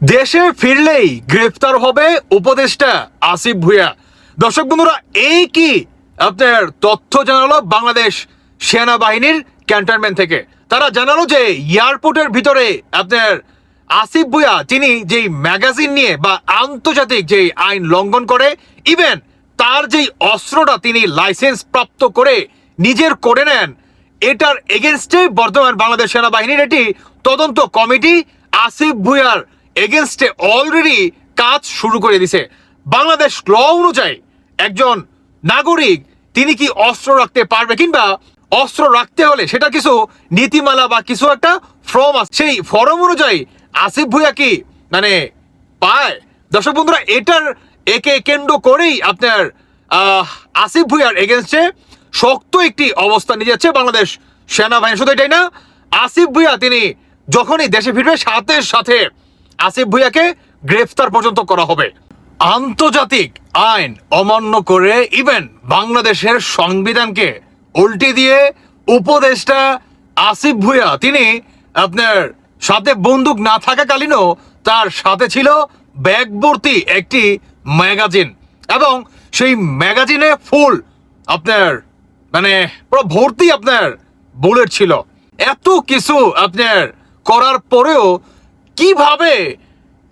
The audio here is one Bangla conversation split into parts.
দেশে ফিরলেই গ্রেফতার হবে উপদেষ্টা আসিফ ভুইয়া। দর্শক বন্ধুরা, এই কি আপনার তথ্য জানালো বাংলাদেশ সেনাবাহিনীর ক্যান্টনমেন্ট থেকে? তারা জানালো যে এয়ারপোর্টের ভিতরে আপনার আসিফ ভুইয়া তিনি যেই ম্যাগাজিন নিয়ে বা আন্তর্জাতিক যেই আইন লঙ্ঘন করে, ইভেন তার যেই অস্ত্রটা তিনি লাইসেন্স প্রাপ্ত করে নিজের করে নেন, এটার এগেনস্টে বর্তমান বাংলাদেশ সেনাবাহিনীর এটি তদন্ত কমিটি আসিফ ভুইয়ার এগেনস্টে অলরেডি কাজ শুরু করে দিছে। বাংলাদেশ ল অনুযায়ী একজন নাগরিক, তিনি কি অস্ত্র রাখতে পারবে কিংবা অস্ত্র রাখতে হলে সেটা কিছু নীতিমালা বা কিছু একটা ফর্ম সেই ফর্ম অনুযায়ী আসিফ ভুইয়া কি মানে পায়? দর্শক বন্ধুরা, এটার একে কেন্দ্র করেই আপনার আসিফ ভুইয়ার এগেনস্টে শক্ত একটি অবস্থান নিয়ে যাচ্ছে বাংলাদেশ সেনাবাহিনী। শুধু এটাই না, আসিফ ভুইয়া তিনি যখনই দেশে ফিরবে, সাথে সাথে আসিফ ভুইয়াকে গ্রেফতার পর্যন্ত করা হবে। আন্তর্জাতিক আইন অমান্য করে ইভেন বাংলাদেশের সংবিধানকে উল্টে দিয়ে উপদেষ্টা আসিফ ভুইয়া, তিনি আপনার সাথে বন্দুক না থাকাকালীনও তার সাথে ছিল ব্যাগ ভর্তি একটি ম্যাগাজিন। এবং সেই ম্যাগাজিনে ফুল আপনার মানে পুরো ভর্তি আপনার বুলেট ছিল। এত কিছু আপনার করার পরেও কীভাবে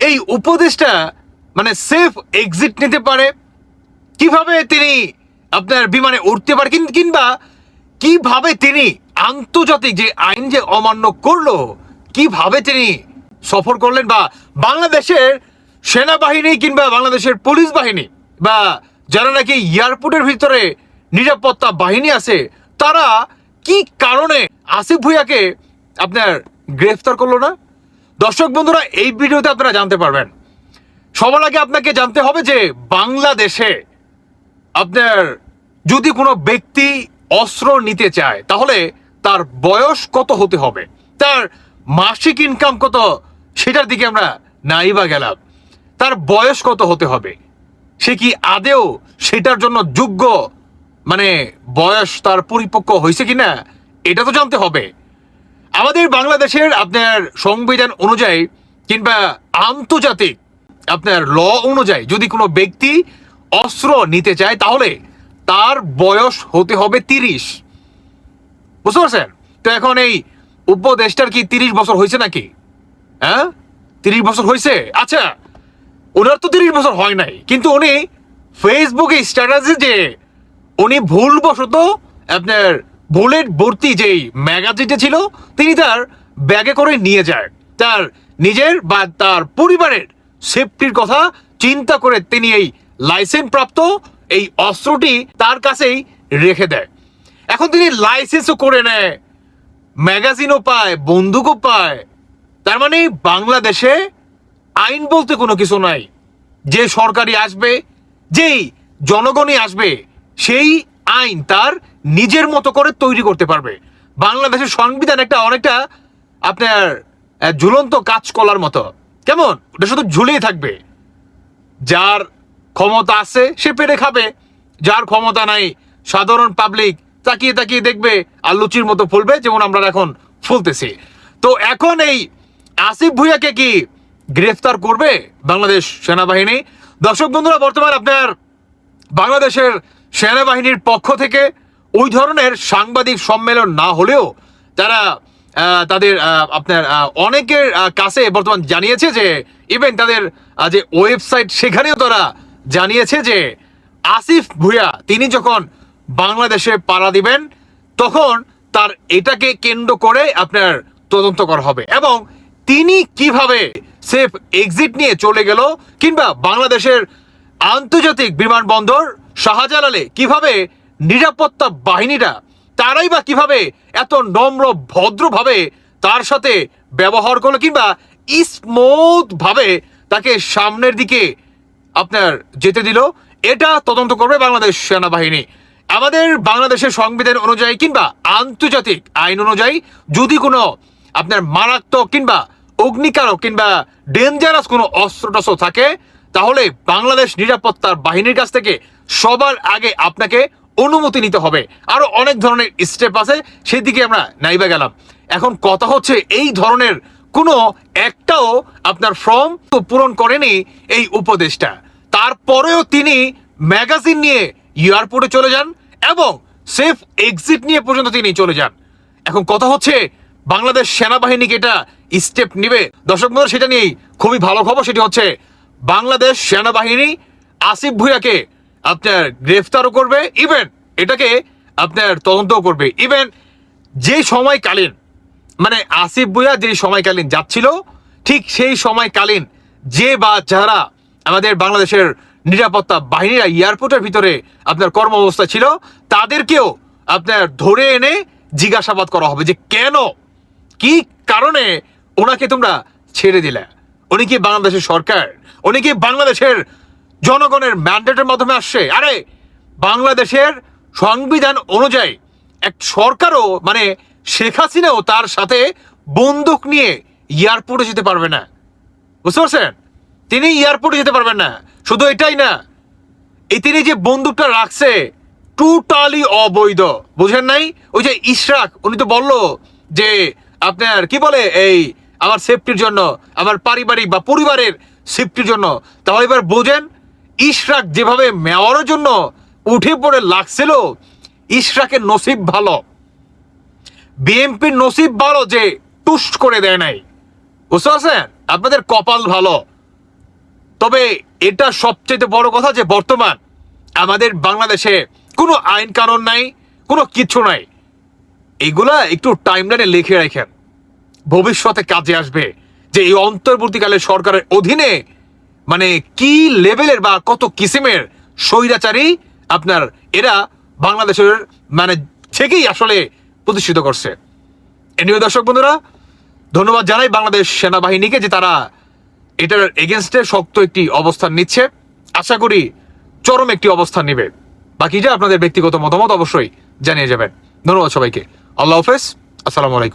এই উপদেশটা মানে সেফ এক্সিট নিতে পারে? কীভাবে তিনি আপনার বিমানে উঠতে পারে? কিংবা কীভাবে তিনি আন্তর্জাতিক যে আইন যে অমান্য করল, কীভাবে তিনি সফর করলেন? বা বাংলাদেশের সেনাবাহিনী কিংবা বাংলাদেশের পুলিশ বাহিনী বা যারা নাকি এয়ারপোর্টের ভিতরে নিরাপত্তা বাহিনী আছে, তারা কি কারণে আসিফ ভুইয়াকে আপনার গ্রেফতার করল না? দর্শক বন্ধুরা, এই ভিডিওতে আপনারা জানতে পারবেন। সবার আগে আপনাকে জানতে হবে যে বাংলাদেশে আপনার যদি কোনো ব্যক্তি অস্ত্র নিতে চায়, তাহলে তার বয়স কত হতে হবে? তার মাসিক ইনকাম কত? সেটার দিকে আমরা নাই বা গেলাম। তার বয়স কত হতে হবে? সে কি আদেও সেটার জন্য যোগ্য? মানে বয়স তার পরিপক্ক হয়েছে কিনা, এটা তো জানতে হবে। আমাদের বাংলাদেশের আপনার সংবিধান অনুযায়ী কিংবা আন্তর্জাতিক আপনার ল অনুযায়ী যদি কোনো ব্যক্তি অস্ত্র নিতে চায়, তাহলে তার বয়স হতে হবে তিরিশ। বুঝতে পারছেন? তো এখন এই উপদেশটার কি তিরিশ বছর হয়েছে নাকি? হ্যাঁ? তিরিশ বছর হয়েছে? আচ্ছা ওনার তো তিরিশ বছর হয় নাই, কিন্তু উনি ফেসবুকে স্ট্যাটাসে যে উনি ভুলবশত আপনার বুলেট ভর্তি যেই ম্যাগাজিনটা ছিল, তিনি তার ব্যাগে করে নিয়ে যায়। তার নিজের বা তার পরিবারের সেফটির কথা চিন্তা করে তিনি এই লাইসেন্স প্রাপ্ত এই অস্ত্রটি তার কাছেই রেখে দেয়। এখন তিনি লাইসেন্সও করে নেয়, ম্যাগাজিনও পায়, বন্দুকও পায়। তার মানে বাংলাদেশে আইন বলতে কোনো কিছু নাই। যে সরকারি আসবে, যেই জনগণই আসবে, সেই আইন তার নিজের মতো করে তৈরি করতে পারবে। বাংলাদেশের সংবিধান একটা অনেকটা আপনার ঝুলন্ত কাজ কলার মতো। কেমন? ওটা শুধু ঝুলেই থাকবে। যার ক্ষমতা আছে, সে পেরে খাবে। যার ক্ষমতা নাই, সাধারণ পাবলিক তাকিয়ে তাকিয়ে দেখবে, আর লুচির মতো ফুলবে যেমন আমরা এখন ফুলতেছি। তো এখন এই আসিফ ভুইয়াকে কি গ্রেফতার করবে বাংলাদেশ সেনাবাহিনী? দর্শক বন্ধুরা, বর্তমান আপনার বাংলাদেশের সেনাবাহিনীর পক্ষ থেকে ওই ধরনের সাংবাদিক সম্মেলন না হলেও তারা তাদের আপনার অনেকের কাছে বর্তমান জানিয়েছে যে ইভেন তাদের যে ওয়েবসাইট সেখানেও তারা জানিয়েছে যে, আসিফ ভুইয়া তিনি যখন বাংলাদেশে পাড়া দিবেন, তখন তার এটাকে কেন্দ্র করে আপনার তদন্ত করা হবে। এবং তিনি কীভাবে সেফ এক্সিট নিয়ে চলে গেল, কিংবা বাংলাদেশের আন্তর্জাতিক বিমানবন্দর শাহজালালে কীভাবে নিরাপত্তা বাহিনীরা, তারাই বা কীভাবে এত নম্র ভদ্রভাবে তার সাথে ব্যবহার করল কিংবা স্মুথ ভাবে তাকে সামনের দিকে আপনার যেতে দিল, এটা তদন্ত করবে বাংলাদেশ সেনাবাহিনী। আমাদের বাংলাদেশের সংবিধান অনুযায়ী কিংবা আন্তর্জাতিক আইন অনুযায়ী যদি কোনো আপনার মারাত্মক কিংবা অগ্নিকারক কিংবা ডেঞ্জারাস কোনো অস্ত্র টস্ত্র থাকে, তাহলে বাংলাদেশ নিরাপত্তার বাহিনীর কাছ থেকে সবার আগে আপনাকে অনুমতি নিতে হবে। আরও অনেক ধরনের স্টেপ আছে, সেদিকে আমরা নাইবা গেলাম। এখন কথা হচ্ছে, এই ধরনের কোনো একটাও আপনার ফর্ম তো পূরণ করেনি এই উপদেশটা তারপরেও তিনি ম্যাগাজিন নিয়ে এয়ারপোর্টে চলে যান এবং সেফ এক্সিট নিয়ে পর্যন্ত তিনি চলে যান। এখন কথা হচ্ছে, বাংলাদেশ সেনাবাহিনীকে এটা স্টেপ নিবে? দর্শক বন্ধুরা, সেটা নিয়েই খুবই ভালো খবর, সেটি হচ্ছে, বাংলাদেশ সেনাবাহিনী আসিফ ভুইয়াকে আপনার গ্রেফতারও করবে ইভেন এটাকে আপনার তদন্তও করবে। ইভেন যে সময়কালীন মানে আসিফ ভুইয়া যে সময়কালীন যাচ্ছিল, ঠিক সেই সময়কালীন যে বা যারা আমাদের বাংলাদেশের নিরাপত্তা বাহিনীরা এয়ারপোর্টের ভিতরে আপনার কর্ম অবস্থা ছিল, তাদেরকেও আপনার ধরে এনে জিজ্ঞাসাবাদ করা হবে যে কেন, কি কারণে ওনাকে তোমরা ছেড়ে দিলে? উনি কি বাংলাদেশের সরকার? উনি কি বাংলাদেশের জনগণের ম্যান্ডেটের মাধ্যমে আসছে। আরে, বাংলাদেশের সংবিধান অনুযায়ী এক সরকারও মানে শেখ হাসিনাও তার সাথে বন্দুক নিয়ে এয়ারপোর্টে যেতে পারবে না। বুঝতে পারছেন? তিনি এয়ারপোর্টে যেতে পারবেন না। শুধু এটাই না, এই তিনি যে বন্দুকটা রাখছে টোটালি অবৈধ। বুঝেন নাই? ওই যে ইশরাক, উনি তো বলল যে আপনার কি বলে, এই আমার সেফটির জন্য, আমার পারিবারিক বা পরিবারের সেফটির জন্য। তাহলে এবার বোঝেন ইশরাক যেভাবে মেওয়ারের জন্য উঠে পড়ে লাগছিল, ইশরাকের নসিব ভালো। বিএনপির নসিব ভালো যে টুস্ট করে দেয় নাই। বুঝতে পারছেন? আপনাদের কপাল ভালো। তবে এটা সবচেয়ে বড় কথা যে বর্তমান আমাদের বাংলাদেশে কোনো আইন কানুন নাই, কোনো কিছু নাই। এগুলা একটু টাইমলাইনে লিখে রাখেন। ভবিষ্যতে কাজে আসবে যে এই অন্তর্বর্তীকালে সরকারের অধীনে মানে কি লেভেলের বা কত কিসিমের স্বৈরাচারী আপনার এরা বাংলাদেশের মানে থেকেই আসলে প্রতিষ্ঠিত করছে। এনিও দর্শক বন্ধুরা, ধন্যবাদ জানাই বাংলাদেশ সেনাবাহিনীকে যে তারা এটার এগেনস্টে শক্ত একটি অবস্থান নিচ্ছে। আশা করি চরম একটি অবস্থান নেবে। বাকিটা আপনাদের ব্যক্তিগত মতামত অবশ্যই জানিয়ে যাবেন। ধন্যবাদ সবাইকে। আল্লাহ হাফেজ। আসসালামু আলাইকুম।